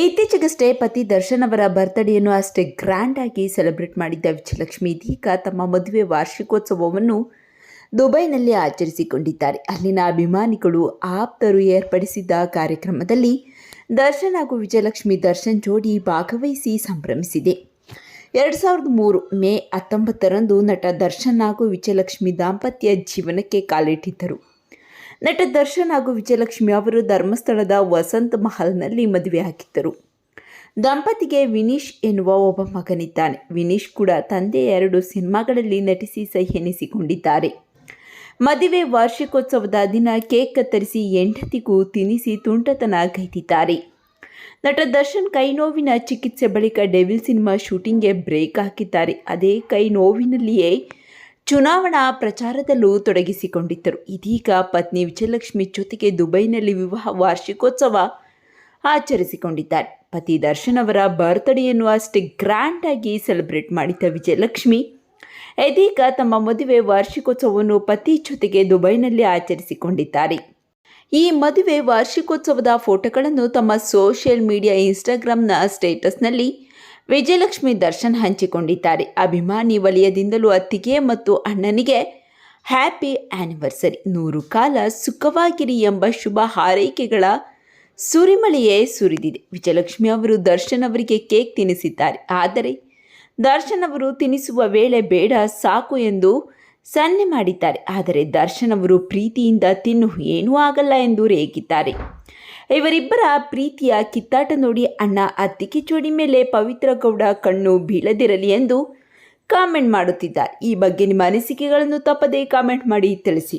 ಇತ್ತೀಚೆಗಷ್ಟೇ ಪತಿ ದರ್ಶನ್ ಅವರ ಬರ್ತ್ಡೇಯನ್ನು ಅಷ್ಟೇ ಗ್ರ್ಯಾಂಡ್ ಆಗಿ ಸೆಲೆಬ್ರೇಟ್ ಮಾಡಿದ್ದ ವಿಜಯಲಕ್ಷ್ಮಿ ಇದೀಗ ತಮ್ಮ ಮದುವೆ ವಾರ್ಷಿಕೋತ್ಸವವನ್ನು ದುಬೈನಲ್ಲಿ ಆಚರಿಸಿಕೊಂಡಿದ್ದಾರೆ. ಅಲ್ಲಿನ ಅಭಿಮಾನಿಗಳು ಆಪ್ತರು ಏರ್ಪಡಿಸಿದ್ದ ಕಾರ್ಯಕ್ರಮದಲ್ಲಿ ದರ್ಶನ್ ಹಾಗೂ ವಿಜಯಲಕ್ಷ್ಮಿ ದರ್ಶನ್ ಜೋಡಿ ಭಾಗವಹಿಸಿ ಸಂಭ್ರಮಿಸಿದೆ. ಎರಡು ಸಾವಿರದ ಮೂರು ಮೇ ಹತ್ತೊಂಬತ್ತರಂದು ನಟ ದರ್ಶನ್ ಹಾಗೂ ವಿಜಯಲಕ್ಷ್ಮಿ ದಾಂಪತ್ಯ ಜೀವನಕ್ಕೆ ಕಾಲಿಟ್ಟಿದ್ದರು. ನಟ ದರ್ಶನ್ ಹಾಗೂ ವಿಜಯಲಕ್ಷ್ಮಿ ಅವರು ಧರ್ಮಸ್ಥಳದ ವಸಂತ ಮಹಲ್ನಲ್ಲಿ ಮದುವೆ ಹಾಕಿದ್ದರು. ದಂಪತಿಗೆ ವಿನೀಶ್ ಎನ್ನುವ ಒಬ್ಬ ಮಗನಿದ್ದಾನೆ. ವಿನೀಶ್ ಕೂಡ ತಂದೆ ಎರಡು ಸಿನಿಮಾಗಳಲ್ಲಿ ನಟಿಸಿ ಸಹಿ ಎನಿಸಿಕೊಂಡಿದ್ದಾರೆ ಮದುವೆ ವಾರ್ಷಿಕೋತ್ಸವದ ದಿನ ಕೇಕ್ ಕತ್ತರಿಸಿ ಹೆಂಡತಿಗೂ ತಿನ್ನಿಸಿ ತುಂಟತನ ಕೈದಿದ್ದಾರೆ ನಟ ದರ್ಶನ್ ಕೈ ನೋವಿನ ಚಿಕಿತ್ಸೆ ಬಳಿಕ ಡೆವಿಲ್ ಸಿನಿಮಾ ಶೂಟಿಂಗ್ಗೆ ಬ್ರೇಕ್ ಹಾಕಿದ್ದಾರೆ. ಅದೇ ಕೈ ನೋವಿನಲ್ಲಿಯೇ ಚುನಾವಣಾ ಪ್ರಚಾರದಲ್ಲೂ ತೊಡಗಿಸಿಕೊಂಡಿದ್ದರು. ಇದೀಗ ಪತ್ನಿ ವಿಜಯಲಕ್ಷ್ಮಿ ಜೊತೆಗೆ ದುಬೈನಲ್ಲಿ ವಿವಾಹ ವಾರ್ಷಿಕೋತ್ಸವ ಆಚರಿಸಿಕೊಂಡಿದ್ದಾರೆ. ಪತಿ ದರ್ಶನ್ ಅವರ ಬರ್ತ್ಡೇಯನ್ನು ಅಷ್ಟೇ ಗ್ರ್ಯಾಂಡ್ ಆಗಿ ಸೆಲೆಬ್ರೇಟ್ ಮಾಡಿದ್ದ ವಿಜಯಲಕ್ಷ್ಮಿ, ಇದೀಗ ತಮ್ಮ ಮದುವೆ ವಾರ್ಷಿಕೋತ್ಸವವನ್ನು ಪತಿ ಜೊತೆಗೆ ದುಬೈನಲ್ಲಿ ಆಚರಿಸಿಕೊಂಡಿದ್ದಾರೆ. ಈ ಮದುವೆ ವಾರ್ಷಿಕೋತ್ಸವದ ಫೋಟೋಗಳನ್ನು ತಮ್ಮ ಸೋಷಿಯಲ್ ಮೀಡಿಯಾ ಇನ್ಸ್ಟಾಗ್ರಾಮ್ನ ಸ್ಟೇಟಸ್ನಲ್ಲಿ ವಿಜಯಲಕ್ಷ್ಮಿ ದರ್ಶನ್ ಹಂಚಿಕೊಂಡಿದ್ದಾರೆ. ಅಭಿಮಾನಿ ವಲಯದಿಂದಲೂ ಅತ್ತಿಗೆ ಮತ್ತು ಅಣ್ಣನಿಗೆ ಹ್ಯಾಪಿ ಆ್ಯನಿವರ್ಸರಿ ನೂರು ಕಾಲ ಸುಖವಾಗಿರಿ ಎಂಬ ಶುಭ ಹಾರೈಕೆಗಳ ಸುರಿಮಳೆಯೇ ಸುರಿದಿದೆ. ವಿಜಯಲಕ್ಷ್ಮಿ ಅವರು ದರ್ಶನ್ ಅವರಿಗೆ ಕೇಕ್ ತಿನ್ನಿಸಿದ್ದಾರೆ ಆದರೆ ದರ್ಶನ್ ಅವರು ತಿನ್ನಿಸುವ ವೇಳೆ ಬೇಡ, ಸಾಕು ಎಂದು ಸನ್ನೆ ಮಾಡಿದ್ದಾರೆ. ಆದರೆ ದರ್ಶನ್ ಅವರು ಪ್ರೀತಿಯಿಂದ ತಿನ್ನು ಏನೂ ಆಗಲ್ಲ ಎಂದು ರೇಗಿದ್ದಾರೆ. ಇವರಿಬ್ಬರ ಪ್ರೀತಿಯ ಕಿತ್ತಾಟ ನೋಡಿ ಅಣ್ಣ ಅತ್ತಿಗೆ ಜೋಡಿ ಮೇಲೆ ಪವಿತ್ರ ಗೌಡ ಕಣ್ಣು ಬೀಳದಿರಲಿ ಎಂದು ಕಾಮೆಂಟ್ ಮಾಡುತ್ತಿದ್ದಾರೆ ಈ ಬಗ್ಗೆ ನಿಮ್ಮ ಅನಿಸಿಕೆಗಳನ್ನು ತಪ್ಪದೇ ಕಾಮೆಂಟ್ ಮಾಡಿ ತಿಳಿಸಿ.